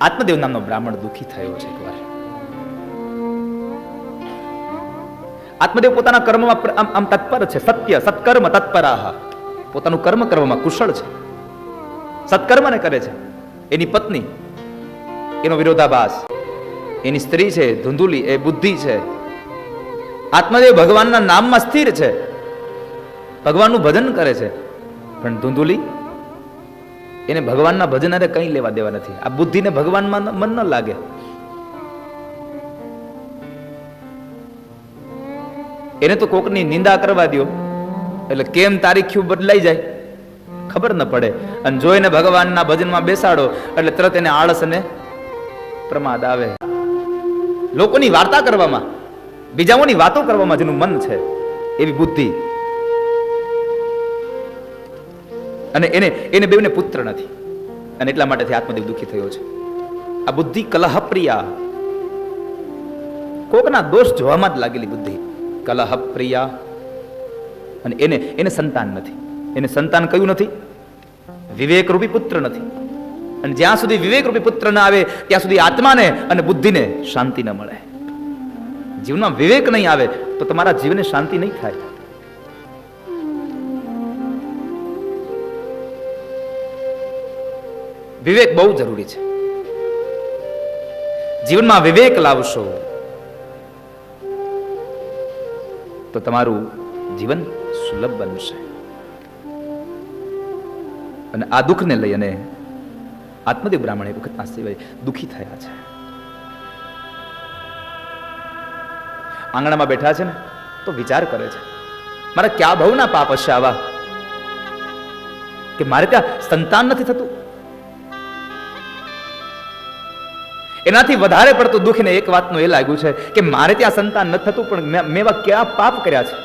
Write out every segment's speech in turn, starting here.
આત્મદેવ નામનો બ્રાહ્મણ દુઃખી થયો છે એકવાર. આત્મદેવ પોતાના કર્મમાં આમ તત્પર છે, સત્ય, સત્કર્મ તત્પરાહ. પોતાનું કર્મ કરવામાં કુશળ છે. સત્કર્મને કરે છે. એની પત્ની, એનો વિરોધાભાસ, એની સ્ત્રી છે, ધુંધુલી, એ બુદ્ધિ છે. આત્મદેવ ભગવાનના નામમાં સ્થિર છે. ભગવાનનું ભજન કરે છે. પણ ધુંધુલી એને ભગવાનના ભજન કંઈ લેવા દેવા નથી. આ બુદ્ધિને ભગવાનમાં મન ન લાગે. એને તો કોકની નિંદા કરવા દો એટલે કેમ તારીખ્યું બદલાઈ જાય? ખબર ન પડે. અને જોઈને ભગવાનના ભજનમાં બેસાડો, એટલે તરત એને આળસ અને પ્રમાદ આવે. લોકોની વાર્તા કરવામાં, બીજાઓની વાતો કરવામાં જેનું મન છે, એવી બુદ્ધિ. અને એને એને બેવને પુત્ર નથી. અને એટલા માટેથી આત્મદેવ દુઃખી થયો છે. આ બુદ્ધિ કલહપ્રિયા. કોકના દોષ જોવામાં જ લાગેલી બુદ્ધિ. કલહપ્રિયા. અને એને એને સંતાન નથી. એને સંતાન કયું નથી? વિવેકરૂપી પુત્ર નથી. અને જ્યાં સુધી વિવેકરૂપી પુત્ર ના આવે, ત્યાં સુધી આત્માને અને બુદ્ધિને શાંતિ ન મળે. જીવનમાં વિવેક નહીં આવે, તો તમારા જીવને શાંતિ નહીં થાય. વિવેક બહુ જરૂરી છે. જીવનમાં વિવેક લાવશો તો તમારું જીવન સુલભ બનશે. અને આ દુઃખને લઈ અને આત્મદેવ બ્રાહ્મણ એક વખતના સિવાય દુઃખી થયા છે. આંગણામાં બેઠા છે ને, તો વિચાર કરે છે, મારા ક્યાં ભવના પાપ હશે આવા? કે મારે ત્યાં સંતાન નથી થતું? એનાથી વધારે પડતું દુઃખ ને એક વાતનું એ લાગ્યું છે કે મારે ત્યાં સંતાન ન થતું, પણ મેં ક્યાં પાપ કર્યા છે?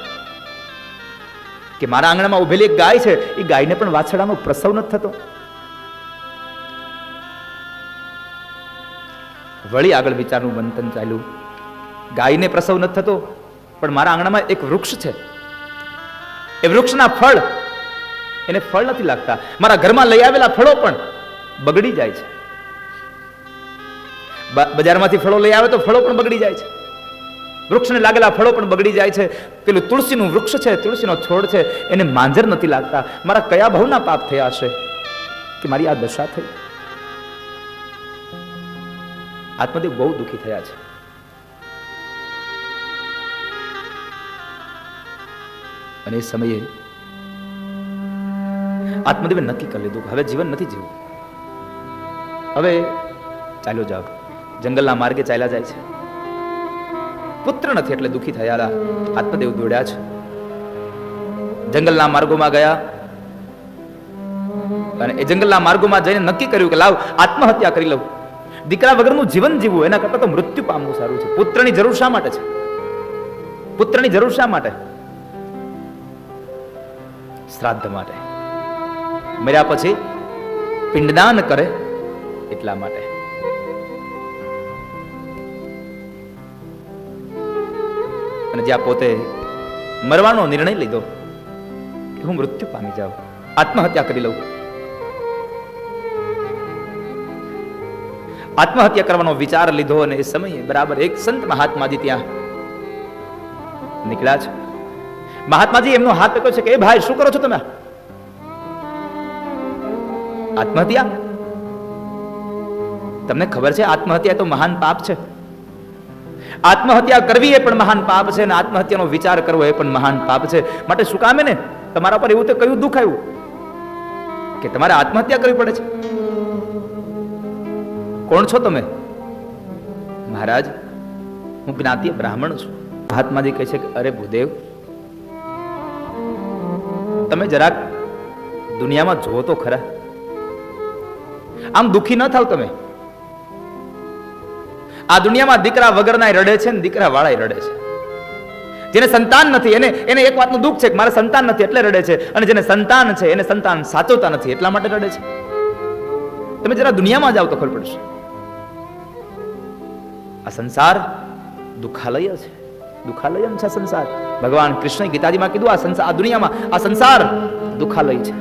કે મારા આંગણામાં ઉભેલી એક ગાય છે, એ ગાયને પણ વાછડાનો પ્રસવ નથી થતો? વળી આગળ વિચારનું મંથન ચાલ્યું. ગાયને પ્રસવ નથી થતો, પણ મારા આંગણામાં એક વૃક્ષ છે. એ વૃક્ષના ફળ. એને ફળ નથી લાગતા. મારા ઘરમાં લઈ આવેલા ફળો પણ બગડી જાય છે. બજારમાંથી ફળો લઈ આવે તો ફળો પણ બગડી જાય છે. વૃક્ષને લાગેલા ફળો પણ બગડી જાય છે. પેલું તુલસીનું વૃક્ષ છે, તુલસીનો છોડ છે, એને માંજર નથી લાગતા. મારા કયા ભાવના પાપ થયા છે કે મારી આ દશા થઈ? આત્મદેવ બહુ દુઃખી થયા છે. અને એ સમયે આત્મદેવે નક્કી કરી લીધું હવે જીવન નથી જીવવું. હવે ચાલ્યો જાઓ. જંગલના માર્ગે ચાલ્યા જાય છે. પુત્ર નથી એટલે દુઃખી થયા આત્મદેવ દોડ્યા છે. જંગલના માર્ગોમાં ગયા. અને એ જંગલના માર્ગોમાં જઈને નક્કી કર્યું કે લાવ, આત્મહત્યા કરી લઉં. દીકરા વગરનું જીવન જીવવું, એના કરતાં તો મૃત્યુ પામવું સારું છે. પુત્રની જરૂર શા માટે છે? પુત્રની જરૂર શા માટે? શ્રાદ્ધ માટે. મર્યા પછી પિંડદાન કરે એટલા માટે. અને જ્યાં પોતે મરવાનો નિર્ણય લીધો કે હું મૃત્યુ પામી જાઉં, આત્મહત્યા કરી લઉં. આત્મહત્યા કરવાનો વિચાર લીધો અને એ સમયે બરાબર એક સંત મહાત્માજી ત્યાં નીકળ્યા છે. મહાત્માજી એમનો હાથ પકડ્યો છે કે ભાઈ, શું કરો છો તમે? આત્મહત્યા? તમને ખબર છે આત્મહત્યા તો મહાન પાપ છે. આત્મહત્યા કરવી એ પણ મહાન પાપ છે અને આત્મહત્યાનો વિચાર કરવો એ પણ મહાન પાપ છે. માટે શું કામે ને તમારા પર એવું તો કયું દુઃખ આવ્યું? કે તમારે આત્મહત્યા કરવી પડે છે? કોણ છો તમે? મહારાજ, હું જ્ઞાતિ બ્રાહ્મણ છું. મહાત્માજી કહે છે કે, અરે ભૂદેવ, તમે જરાક દુનિયામાં જુઓ તો ખરા. આમ દુઃખી ન થાવ તમે. આ દુનિયામાં દીકરા વગરના રડે છે ને દીકરા વાળા રડે છે. જેને સંતાન નથી, એને એને એક વાતનું દુઃખ છે કે મારે સંતાન નથી એટલે રડે છે. અને જેને સંતાન છે, એને સંતાન સાચવતા નથી, એટલા માટે રડે છે. તમે જરા દુનિયામાં જાઓ તો ખબર પડશે. આ સંસાર દુઃખાલય છે. દુઃખાલયમ છે સંસાર. ભગવાન કૃષ્ણ ગીતાજીમાં કીધું, આ સંસાર આ દુનિયામાં આ સંસાર દુઃખાલય છે.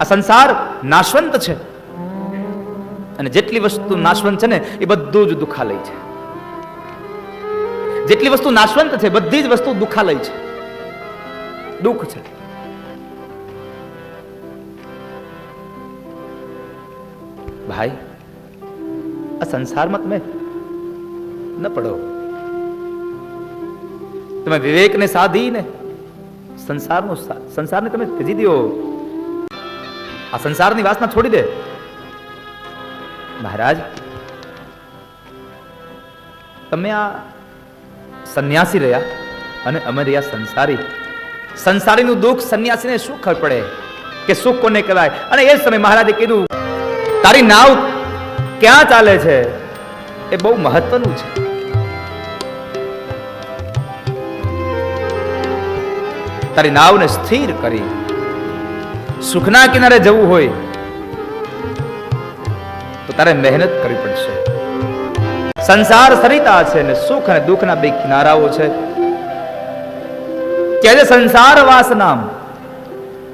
આ સંસાર નાશવંત છે. અને જેટલી વસ્તુ નાશવંત છે ને, એ બધું જ દુખાલય છે. જેટલી વસ્તુ નાશવંત છે, બધી જ વસ્તુ દુખાલય છે. દુઃખ છે. ભાઈ, આ સંસારમાં તમે ન પડો. તમે વિવેકને સાધીને સંસારનો સંસારને તમે ત્યજી દો. આ સંસારની વાસના છોડી દે. મહારાજ, તમે આ સંન્યાસી રહ્યા અને અમે રહ્યા સંસારી, સંસારીનું દુઃખ સંન્યાસીને શું ખબર પડે કે સુખ કોને કહેવાય? અને એ સમય મહારાજે કીધું, તારી નાવ ક્યાં ચાલે છે? એ બહુ મહત્વનું છે. તારી નાવને સ્થિર કરી. સુખના કિનારે જવું હોય તારે મહેનત કરવી પડશે. સંસાર સરિતા છે ને સુખ અને દુઃખના બે કિનારાઓ છે. ત્યારે સંસાર વાસના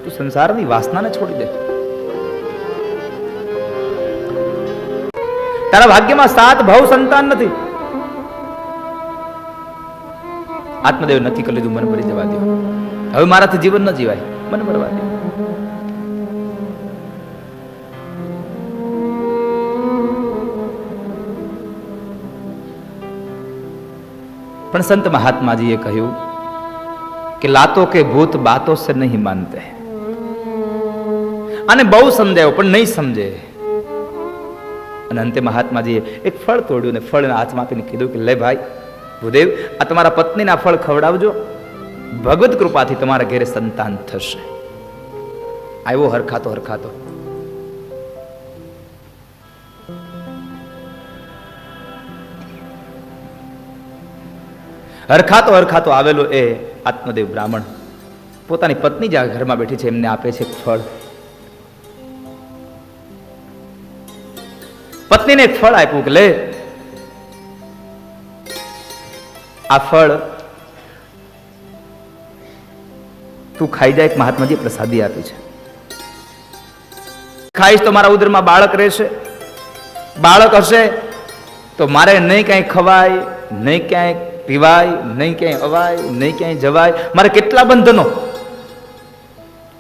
તું સંસારની વાસનાને છોડી દે. તારા ભાગ્યમાં સાત ભાવ સંતાન નથી. આત્મદેવ નથી કરી લીધું, મન ભરી જવા દો હવે મારાથી જીવન ન જીવાય, મન ભરવા દો પણ સંત મહાત્માજીએ કહ્યું કે લાતો કે ભૂત બાતો સે નહીં માનતે. અને બહુ સમજાયો, પણ નહીં સમજે. અને અંતે મહાત્માજીએ એક ફળ તોડ્યું ને ફળના હાથમાં આપીને કીધું કે, લે ભાઈ, ભૂદેવ, આ તમારા પત્નીના ફળ ખવડાવજો. ભગવત કૃપાથી તમારા ઘેરે સંતાન થશે. આવ્યો હરખાતો હરખાતો. હરખાતો હરખાતો આવેલો એ આત્મદેવ બ્રાહ્મણ. પોતાની પત્ની જે ઘરમાં બેઠી છે, એમને આપે છે ફળ. પત્નીને એક ફળ આપ્યું કે લે. આ ફળ તું ખાઈ જાય, એક મહાત્માજી પ્રસાદી આપી છે. ખાઈશ તો મારા ઉદરમાં બાળક રહેશે. બાળક હશે તો મારે નહીં કાંઈ ખવાય, નહીં ક્યાંય પીવાય, નહીં ક્યાંય અવાય, નહીં ક્યાંય જવાય. મારે કેટલા બંધનો?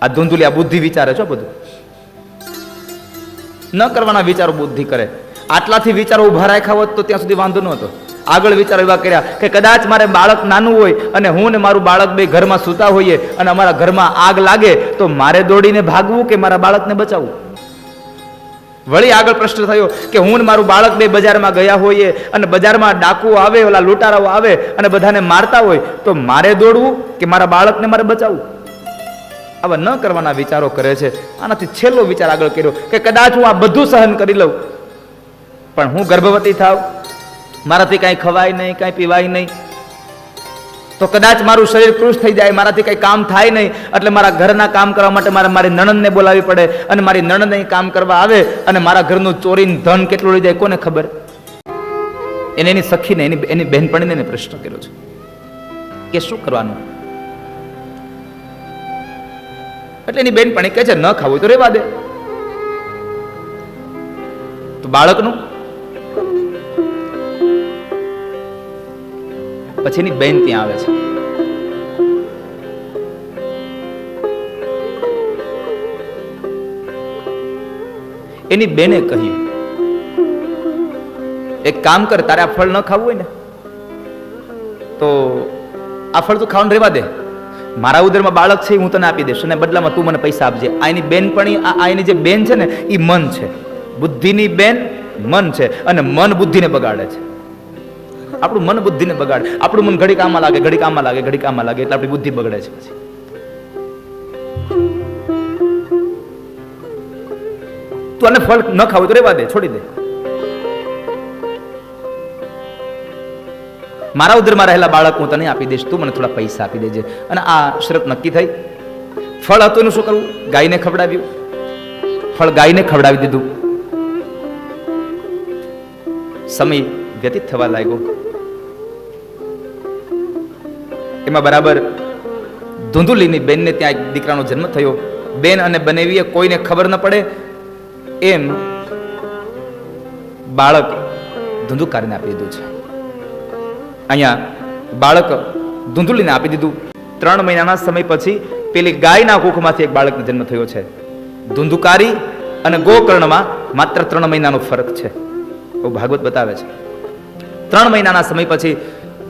આ ધૂંધુલી, આ બુદ્ધિ વિચારે છો બધું. ન કરવાના વિચારો બુદ્ધિ કરે. આટલાથી વિચારો ઊભા રાખ્યા હોત તો ત્યાં સુધી વાંધો નહોતો આગળ વિચારો એવા કર્યા કે કદાચ મારે બાળક નાનું હોય અને હું ને મારું બાળક બે ઘરમાં સૂતા હોઈએ અને અમારા ઘરમાં આગ લાગે તો મારે દોડીને ભાગવું કે મારા બાળકને બચાવવું? વળી આગળ પ્રશ્ન થયો કે હું ને મારું બાળક બે બજારમાં ગયા હોઈએ અને બજારમાં ડાકુ આવે, ઓલા લૂંટારાઓ આવે અને બધાને મારતા હોય, તો મારે દોડવું કે મારા બાળકને મારે બચાવવું? આવા ન કરવાના વિચારો કરે છે. આનાથી છેલ્લો વિચાર આગળ કર્યો કે કદાચ હું આ બધું સહન કરી લઉં. પણ હું ગર્ભવતી થાવ. મારાથી કાંઈ ખવાય નહીં, કાંઈ પીવાય નહીં. તો કદાચ મારું શરીર કૃશ થઈ જાય, મારાથી કંઈ કામ થાય નહીં, એટલે મારા ઘરના કામ કરવા માટે મારે મારી નણંદને બોલાવવી પડે અને મારી નણંદ અહીં કામ કરવા આવે અને મારા ઘરનું ચોરીને ધન કેટલું લઈ જાય, કોને ખબર? એને એની સખીને, એની એની બહેનપણીને એને પ્રશ્ન કર્યો છે કે શું કરવાનું? એટલે એની બહેનપણી કહે છે, ન ખાવું તો રેવા દે. તો બાળકનું પછી એની બેન ત્યાં આવે છે. એની બેને કહ્યું, એક કામ કર, તારે આ ફળ ન ખાવું હોય ને, તો આ ફળ તું ખાવાનું રહેવા દે. મારા ઉદરમાં બાળક છે હું તને આપી દઈશ અને બદલામાં તું મને પૈસા આપજે. આ એની બેનપણી આ એની જે બેન છે ને, એ મન છે. બુદ્ધિની બેન મન છે અને મન બુદ્ધિને બગાડે છે. આપણું મન બુદ્ધિને બગાડે. આપણું મન ઘડી કામમાં લાગે ઘડી કામમાં લાગે ઘડી કામમાં લાગે એટલે આપણી બુદ્ધિ બગડે છે પછી. તું આને ફળ ન ખાવું તો રેવા દે, છોડી દે. મારા ઉદરમાં રહેલા બાળક હું તને આપી દઈશ, તું મને થોડા પૈસા આપી દેજે. અને આ શરત નક્કી થઈ. ફળ હતું એનું શું કરવું? ગાયને ખવડાવ્યું. ફળ ગાયને ખવડાવી દીધું. સમય વ્યતીત થવા લાગ્યો. એમાં બરાબર ધૂંધુલીની બેનને ત્યાં એક દીકરાનો જન્મ થયો. બેન અને બનેવીએ કોઈને ખબર ન પડે એમ બાળક ધુંધુકારીને આપી દીધું છે. અહીંયા બાળક ધૂંધુલીને આપી દીધું. ત્રણ મહિનાના સમય પછી પેલી ગાયના કુખમાંથી એક બાળકનો જન્મ થયો છે. ધુંધુકારી અને ગોકર્ણમાં માત્ર ત્રણ મહિનાનો ફરક છે. એવું ભાગવત બતાવે છે. ત્રણ મહિનાના સમય પછી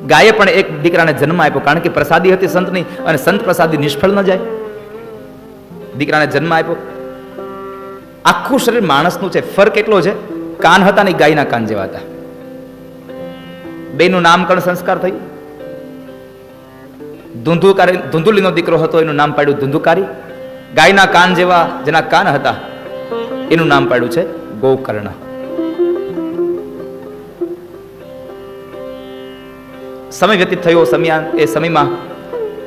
ગાયે પણ એક દીકરાને જન્મ આપ્યો, કારણ કે પ્રસાદી હતી સંતની અને સંત પ્રસાદી નિષ્ફળ ન જાય. દીકરાને જન્મ આપ્યો. આખું શરીર માણસનું છે. ફરક એટલો છે, કાન હતા ને ગાયના કાન જેવા હતા. બેનું નામકરણ સંસ્કાર થયું. ધુંધુકારી, ધુંધુલીનો દીકરો હતો, એનું નામ પાડ્યું ધુંધુકારી. ગાયના કાન જેવા જેના કાન હતા, એનું નામ પાડ્યું છે ગોકર્ણ. સમય વ્યતીત થયો સમયા એ સમયમાં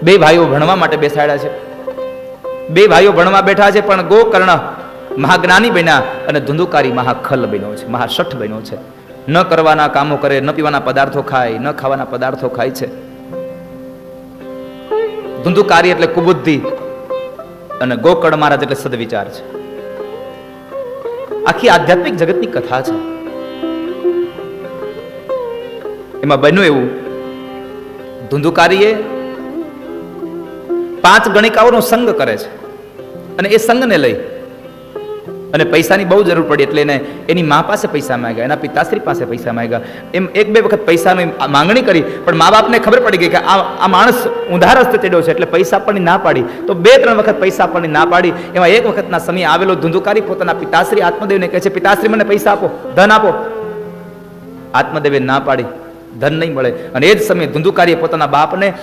બે ભાઈઓ ભણવા માટે બેસાડ્યા છે. બે ભાઈઓ ભણવા બેઠા છે, પણ ગોકર્ણ મહાજ્ઞાની બન્યા અને ધુંધુકારી મહાખલ બન્યો છે, મહાશઠ બન્યો છે. ન કરવાના કામો કરે, ન પીવાના પદાર્થો ખાય, ન ખાવાના પદાર્થો ખાય છે. ધુંધુકારી એટલે કુબુદ્ધિ અને ગોકર્ણ મહારાજ એટલે સદવિચાર છે. આખી આધ્યાત્મિક જગતની કથા છે. એમાં બન્યું એવું ધુંધુકારીએ પાંચ ગણિકાઓનો સંગ કરે છે. અને એ સંગને લઈ અને પૈસાની બહુ જરૂર પડી એટલે એને એની મા પાસે પૈસા માંગ્યા, એના પિતાશ્રી પાસે પૈસા માંગ્યા. એમ એક બે વખત પૈસાની માંગણી કરી, પણ મા બાપને ખબર પડી ગઈ કે આ આ માણસ ઊંધા રસ્તે ચડ્યો છે એટલે પૈસા પણ ના પાડી. તો બે ત્રણ વખત પૈસા પણ ના પાડી. એમાં એક વખતના સમય આવેલો ધુંધુકારી પોતાના પિતાશ્રી આત્મદેવને કહે છે, પિતાશ્રી, મને પૈસા આપો, ધન આપો. આત્મદેવે ના પાડી. ધન નહીં મળે. અને એ જ સમયે ધુંધુકારીએ પોતાના બાપને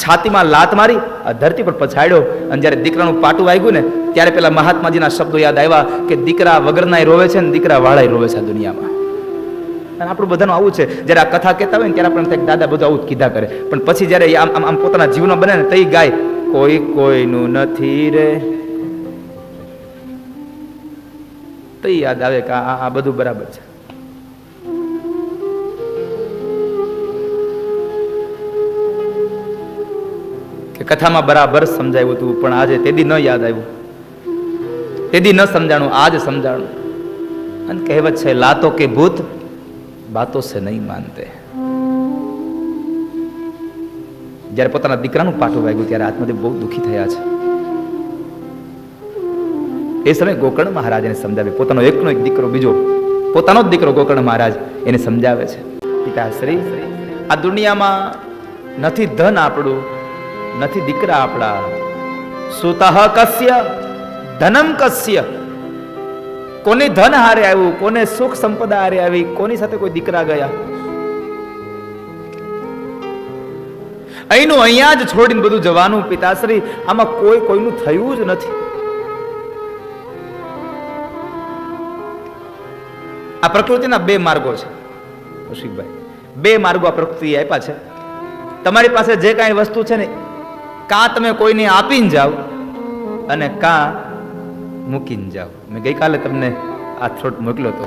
છાતીમાં લાત મારી, આ ધરતી પર પછાડ્યો. અને જ્યારે દીકરાનું પાટું વાગ્યું ને, ત્યારે પેલા મહાત્માજીના શબ્દો યાદ આવ્યા કે દીકરા વગરનાય રોવે છે ને દીકરા વાળાય રોવે છે દુનિયામાં. અને આપણું બધાનું આવું છે. જ્યારે આ કથા કહેતા હોય ને, ત્યારે આપણે દાદા બધું આવું જ કીધા કરે. પણ પછી જ્યારે આમ આમ પોતાના જીવનમાં બને ને તઈ ગાય, કોઈ કોઈનું નથી રે. તઈ યાદ આવે કે આ બધું બરાબર છે. કથામાં બરાબર સમજાયું હતું, પણ આજે તેદી ન યાદ આવ્યું. તેદી ન સમજાણું, આજ સમજાણું. અને કહેવત છે, લાતો કે ભૂત, બાતો સે નહીં માનતે. જ્યારે પોતાના દીકરાનું પાઠું વાગ્યું, ત્યારે આત્મદેવ બહુ દુઃખી થયા છે. એ સમયે ગોકર્ણ મહારાજને સમજાવે. પોતાનો એકનો એક દીકરો, બીજો પોતાનો જ દીકરો ગોકર્ણ મહારાજ એને સમજાવે છે. પિતાશ્રી, આ દુનિયામાં નથી ધન આપણું નથી દીકરા આપણા. સુતઃ કસ્ય, ધનમ કસ્ય. કોને ધન હારે આવ્યું, કોને સુખ સંપદા હારે આવી, કોની સાથે કોઈ દીકરા ગયા? અહીંનું અહીંયા જ છોડીને બધું જવાનું પિતાશ્રી, આમાં કોઈ કોઈનું થયું જ નથી. આ પ્રકૃતિના બે માર્ગો છે, કૌશિકભાઈ. બે માર્ગો આ પ્રકૃતિ આપ્યા છે. તમારી પાસે જે કાંઈ વસ્તુ છે ને કાં તમે કોઈને આપીને જાઓ અને કાં મૂકીને જાઓ. મેં ગઈકાલે તમને આ છોટ મોકલ્યો હતો.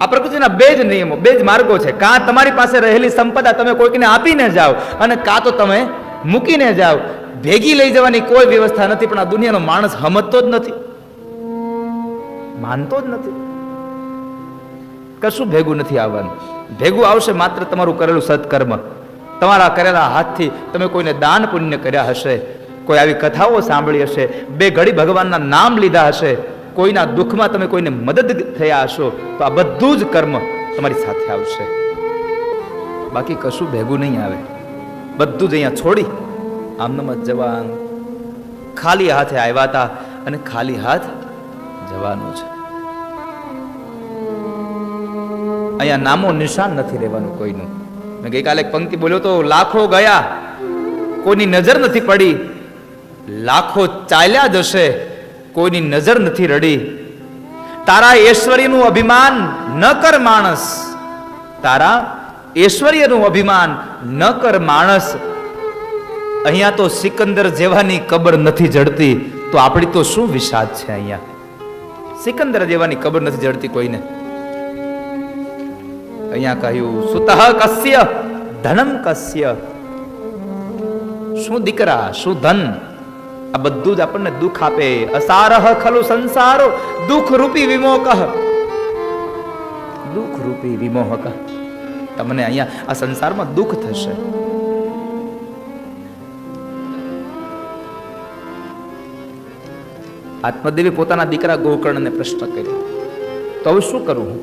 આ પ્રકૃતિના બે જ નિયમો, બે જ માર્ગો છે. કાં તમારી પાસે રહેલી સંપદા તમે કોઈકને આપીને જાઓ અને કાં તો તમે મૂકીને જાઓ. ભેગી લઈ જવાની કોઈ વ્યવસ્થા નથી, પણ આ દુનિયાનો માણસ સમજતો જ નથી. માનતો જ નથી. કશું ભેગું નથી આવવાનું. ભેગું આવશે માત્ર તમારું કરેલું સત્કર્મ. તમારા કરેલા હાથથી તમે કોઈને દાન પુણ્ય કર્યા હશે. કોઈ આવી કથાઓ સાંભળી હશે. બે ઘડી ભગવાનના નામ લીધા હશે. કોઈના દુઃખમાં તમે કોઈને મદદ થયા હશો, તો આ બધું જ કર્મ તમારી સાથે આવશે. બાકી કશું ભેગું નહીં આવે. બધું જ અહીંયા છોડી આમનામાં જવાનું. ખાલી હાથે આવ્યા હતા અને ખાલી હાથ જવાનું છે. અહીંયા નામો નિશાન નથી રહેવાનું કોઈનું. મેં ગઈકાલે પંક્તિ બોલ્યો તો, લાખો ગયા, કોઈની નજર નથી પડી. લાખો ચાલ્યા જશે, કોઈની નજર નથી રડી. તારા ઐશ્વર્યનું અભિમાન ન કર માણસ. તારા ઐશ્વર્યનું અભિમાન ન કર માણસ. અહીંયા તો સિકંદર જેવાની કબર નથી જડતી. તો આપણી તો શું વિષાદ છે અહીંયા? સિકંદર જેવાની કબર નથી જડતી કોઈને. અહીંયા કહ્યું, સુતઃ કસ્ય, ધનમ કસ્ય. શું દીકરા, શું ધન? આ બધું જ આપણને દુઃખ આપે. અસારહ ખલુ સંસારો દુઃખ રૂપી વિમોહ દુઃખ રૂપી વિમોહ તમને અહીંયા આ સંસારમાં દુઃખ થશે. આત્મદેવી પોતાના દીકરા ગોકર્ણને પ્રશ્ન કર્યો. તો હવે શું કરું હું?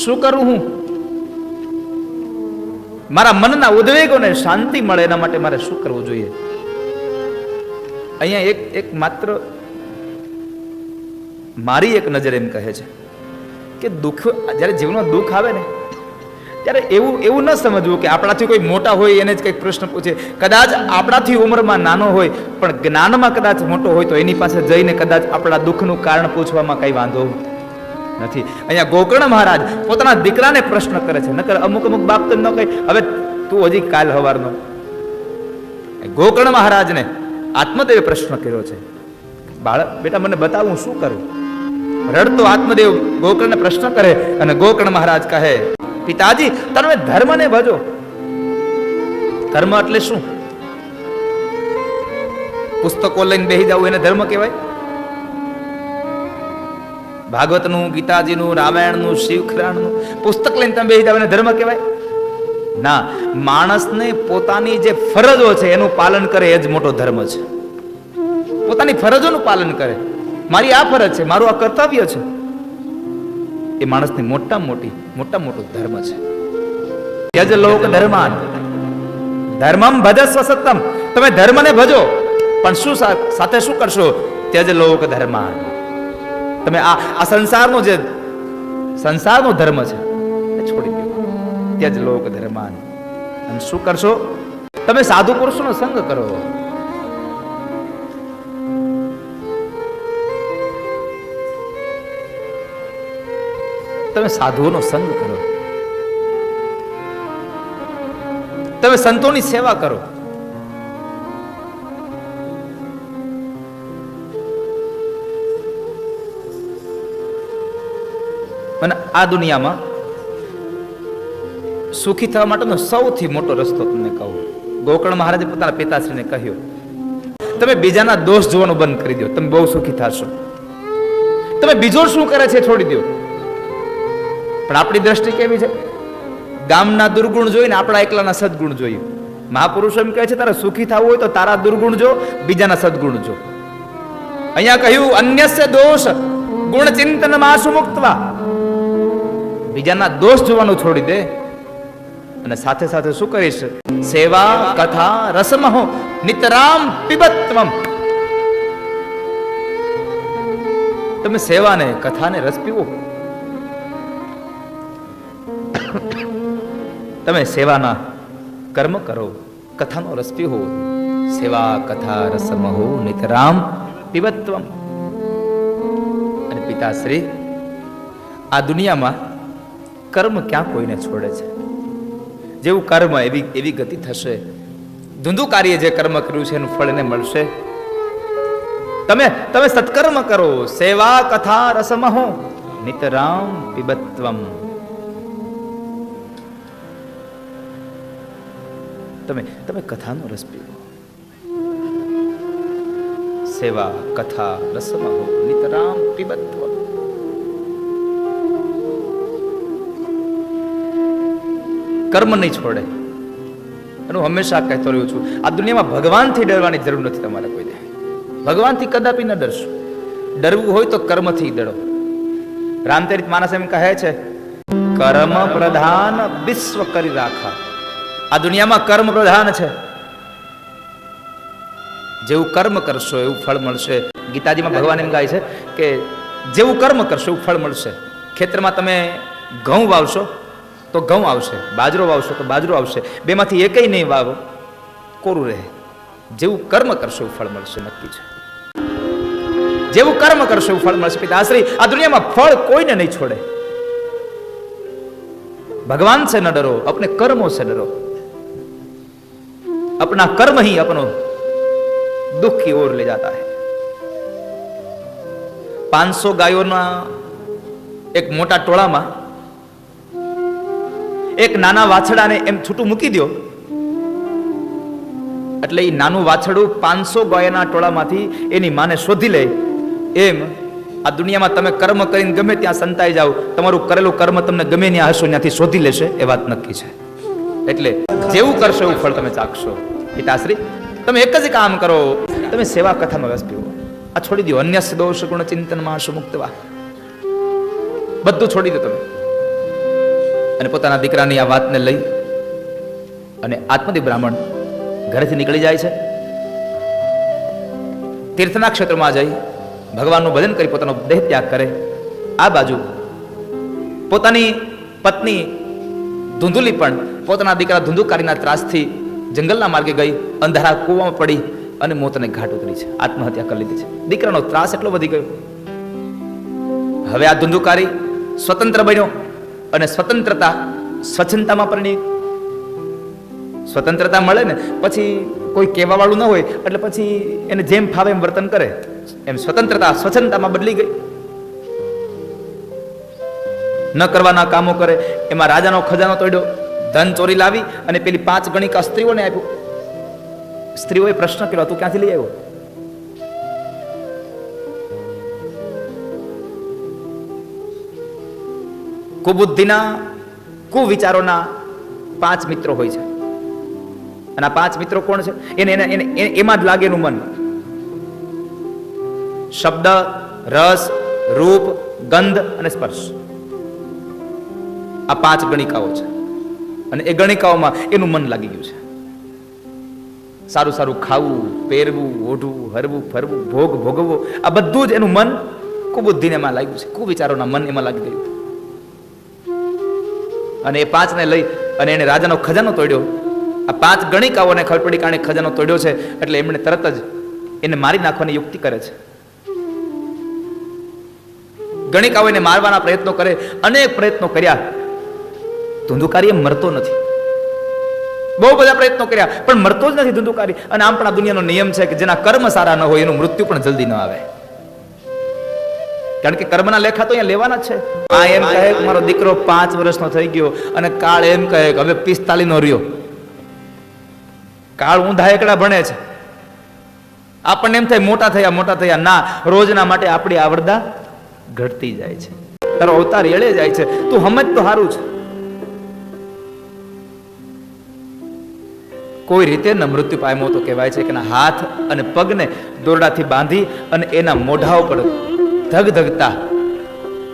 શું કરું હું? મારા મનના ઉદ્વેગોને શાંતિ મળે એના માટે મારે શું કરવું જોઈએ? અહીંયા એક એક માત્ર મારી એક નજર એમ કહે છે કે દુઃખ, જ્યારે જીવનમાં દુઃખ આવે ને, ત્યારે એવું એવું ન સમજવું કે આપણાથી કોઈ મોટા હોય એને જ કંઈક પ્રશ્ન પૂછે. કદાચ આપણાથી ઉંમરમાં નાનો હોય, પણ જ્ઞાનમાં કદાચ મોટો હોય તો એની પાસે જઈને કદાચ આપણા દુઃખનું કારણ પૂછવામાં કંઈ વાંધો નથી. અહીંયા ગોકર્ણ મહારાજ પોતાના દીકરાને પ્રશ્ન કરે છે. નકર અમુક અમુક બાપ તો ન કહે, હવે તું હજી કાલ હવારનો. ગોકર્ણ મહારાજને આત્મદેવે પ્રશ્ન કર્યો છે. બાળક, બેટા, મને બતાવું શું કરું? રડતો આત્મદેવ ગોકર્ણને પ્રશ્ન કરે અને ગોકર્ણ મહારાજ કહે, પિતાજી, તમે ધર્મને ભજો. ધર્મ એટલે શું? પુસ્તકો લઈને બેસી જવું એને ધર્મ કહેવાય. ભાગવતનું, ગીતાજીનું, રામાયણનું, શિવખરાણનું પુસ્તક લઈને તમે બેસી જાવ ધર્મ કહેવાય? ના, માણસને પોતાની જે ફરજો છે, એનું પાલન કરે, એ જ મોટો ધર્મ છે. પોતાની ફરજોનું પાલન કરે. મારી આ ફરજ છે, મારું આ કર્તવ્ય છે. એ માણસની મોટા મોટી, મોટા મોટો ધર્મ છે. યજ લોક ધર્માન. ધર્મમ ભજસ્વ સત્તમ. તમે ધર્મને ભજો. પણ શું સાથે શું કરશો? ત્યજ લોક ધર્માન. તમે આ આ સંસારનો જે સંસારનો ધર્મ છે છોડી દો. ત્યજ લોક ધર્માન. અને શું કરશો? તમે સાધુ પુરુષોનો સંગ કરો. તમે સાધુઓનો સંગ કરો. તમે સંતોની સેવા કરો. આ દુનિયામાં સુખી થવા માટેનો સૌથી મોટો રસ્તો તમને કહું. ગોકર્ણ મહારાજે પોતાના પિતાશ્રીને કહ્યું, તમે બીજાના દોષ જોવાનું બંધ કરી દો. તમે બહુ સુખી થશો. તમે બીજો શું કરે છે છોડી દો. પણ આપણી દ્રષ્ટિ કેવી છે? ગામના દુર્ગુણ જોઈને આપણા એકલાના સદગુણ જોઈએ. મહાપુરુષો એમ કહે છે, તારે સુખી થવું હોય તો તારા દુર્ગુણ જો, બીજાના સદગુણ જો. અહીંયા કહ્યું, અન્યસ્ય દોષ ગુણ ચિંતન માસુ મુક્તવા. બીજાના દોષ જોવાનું છોડી દે. અને સાથે સાથે શું કરીશ? સેવા, કથા, રસમહો, નિતરામ પિબત્વમ તમે સેવાને, કથાને રસ પીવો? તમે સેવાના કર્મ કરો, કથાનો રસ પીવો. સેવા, કથા, રસમહો, નિતરામ પિબત્વમ અને પિતાશ્રી, આ દુનિયામાં કર્મ ક્યાં કોઈને છોડે છે? જેવું કર્મ એવી એવી ગતિ થશે. ધુંધુકારીએ જે કર્મ કર્યું છે એનું ફળ એને મળશે. તમે તમે સત્કર્મ કરો. સેવા કથા રસમહો. નિતરામ પિબત્વમ. તમે તમે કથાનો રસ પીવો. સેવા કથા રસમહો. નિતરામ પિબત્વમ કર્મ નહીં છોડે. હું હંમેશા કહેતો રહ્યો છું, આ દુનિયામાં ભગવાનથી ડરવાની જરૂર નથી તમારે કોઈને ભગવાનથી કદાપી ન ડરશો. ડરવું હોય તો કર્મથી ડરો. રામચરિત માનસ એમ કહે છે, કર્મ પ્રધાન વિશ્વ કરી રાખા. આ દુનિયામાં કર્મ પ્રધાન છે. જેવું કર્મ કરશો એવું ફળ મળશે. ગીતાજીમાં ભગવાન એમ ગાય છે કે, જેવું કર્મ કરશો એવું ફળ મળશે. ખેતરમાં તમે ઘઉં વાવશો તો ઘઉં આવશે બાજરો વાવશો તો બાજરો આવશે બેમાંથી એકય નહીં વાવો કોરું રહે જેવું કર્મ કરશો એવું ફળ મળશે નક્કી છે જેવું કર્મ કરશો એવું ફળ મળશે પિતાશ્રી આ દુનિયામાં ફળ કોઈને નહીં છોડે भगवान से न डरो अपने कर्मों से डरो अपना कर्म ही अपनो दुख की ओर ले जाता है 500 ગાયોના એક મોટા ટોળામાં એક નાના વાછડાને એમ છૂટું મૂકી દો એટલે એ નાનું વાછડું પાંચસો ગાયના ટોળામાંથી એની માને શોધી લે. એમ, આ દુનિયામાં તમે કર્મ કરીને ગમે ત્યાં સંતાઈ જાઓ, તમારું કરેલું કર્મ તમને ગમે ત્યાં હશો, ત્યાંથી શોધી લેશે, એ વાત નક્કી છે. એટલે જેવું કરશો એવું ફળ તમે ચાખશો. પિતાશ્રી તમે એક જ કામ કરો. તમે સેવા કથામાં વ્યસ્ત પીવો આ છોડી દો અન્ય દોષ ગુણ ચિંતનમાં સુમુક્તવા બધું છોડી દો તમે. અને પોતાના દીકરાની આ વાતને લઈ અને આત્મદી બ્રાહ્મણ ઘરેથી નીકળી જાય છે. તીર્થના ક્ષેત્રમાં જઈ ભગવાનનું ભજન કરી પોતાનો દેહ ત્યાગ કરે. આ બાજુ પોતાની પત્ની ધૂંધુલી પણ પોતાના દીકરા ધૂંધુકારીના ત્રાસથી જંગલના માર્ગે ગઈ, અંધારા કૂવામાં પડી અને મોતને ઘાટ ઉતરી છે. આત્મહત્યા કરી લીધી છે. દીકરાનો ત્રાસ એટલો વધી ગયો. હવે આ ધૂંધુકારી સ્વતંત્ર બન્યો. અને સ્વતંત્રતા, સ્વચ્છતામાં પરણી સ્વતંત્રતા મળે ને, પછી કોઈ કહેવા વાળું ન હોય, એટલે પછી એને જેમ ફાવે એમ વર્તન કરે. એમ સ્વતંત્રતા સ્વચ્છતામાં બદલી ગઈ. ન કરવાના કામો કરે. એમાં રાજાનો ખજાનો તોડ્યો. ધન ચોરી લાવી અને પેલી પાંચ ગણિકા સ્ત્રીઓને આપ્યું. સ્ત્રીઓએ પ્રશ્ન કર્યો, તું ક્યાંથી લઈ આવ્યો? કુબુદ્ધિના, કુવિચારોના પાંચ મિત્રો હોય છે. અને આ પાંચ મિત્રો કોણ છે? એને એને એમાં જ લાગે એનું મન. શબ્દ, રસ, રૂપ, ગંધ અને સ્પર્શ. આ પાંચ ગણિકાઓ છે. અને એ ગણિકાઓમાં એનું મન લાગી ગયું છે. સારું સારું ખાવું, પહેરવું, ઓઢવું, હરવું, ફરવું, ભોગ ભોગવવો, આ બધું જ એનું મન કુબુદ્ધિને એમાં લાગ્યું છે. કુવિચારોના મન એમાં લાગી ગયું. અને એ પાંચને લઈ અને એને રાજાનો ખજાનો તોડ્યો. આ પાંચ ગણિકાઓને ખબર કારણે ખજાનો તોડ્યો છે, એટલે એમણે તરત જ એને મારી નાખવાની યુક્તિ કરે છે. ગણિકાઓ એને મારવાના પ્રયત્નો કરે, અનેક પ્રયત્નો કર્યા. ધુંધુકારી મરતો નથી. બહુ બધા પ્રયત્નો કર્યા, પણ મરતો જ નથી ધુંધુકારી. અને આમ પણ આ દુનિયાનો નિયમ છે કે જેના કર્મ સારા ન હોય, એનું મૃત્યુ પણ જલ્દી ન આવે. કારણ કે કર્મના લેખા તો અહીંયા લેવાના છે. આ એમ કહે કે મારો દીકરો પાંચ વર્ષનો થઈ ગયો અને કાળ એમ કહે કે હવે પિસ્તાલીસ નો રહ્યો. કાળ ઊંધા એકડા ભણે છે. આપણને એમ થાય મોટા થયા મોટા થયા. ના, રોજના માટે આપણી આવરદા ઘટતી જાય છે. તારો અવતાર એળે જાય છે. તું સમજ તો સારું છે. કોઈ રીતે ન મૃત્યુ પામ્યો તો કહેવાય છે કે હાથ અને પગને દોરડાથી બાંધી અને એના મોઢા ઉપર ધગ ધગતા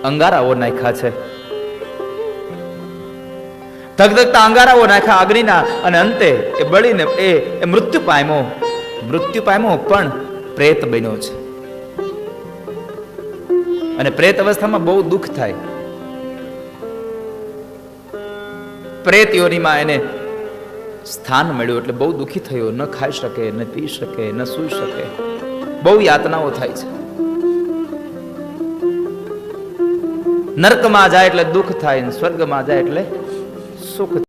અંગારાઓ નાખ્યા છે. ધગધગતા અંગારાઓ નાખ્યા અગ્નિના અને અંતે એ બળીને એ મૃત્યુ પામ્યો. મૃત્યુ પામ્યો પણ પ્રેત બન્યો છે. અને પ્રેત અવસ્થામાં બહુ દુઃખ થાય. પ્રેત યોનીમાં એને સ્થાન મળ્યું એટલે બહુ દુઃખી થયો. ન ખાઈ શકે, ન પી શકે, ન સૂઈ શકે. બહુ યાતનાઓ થાય છે. નર્કમાં જાય એટલે દુઃખ થાય સ્વર્ગમાં જાય એટલે સુખ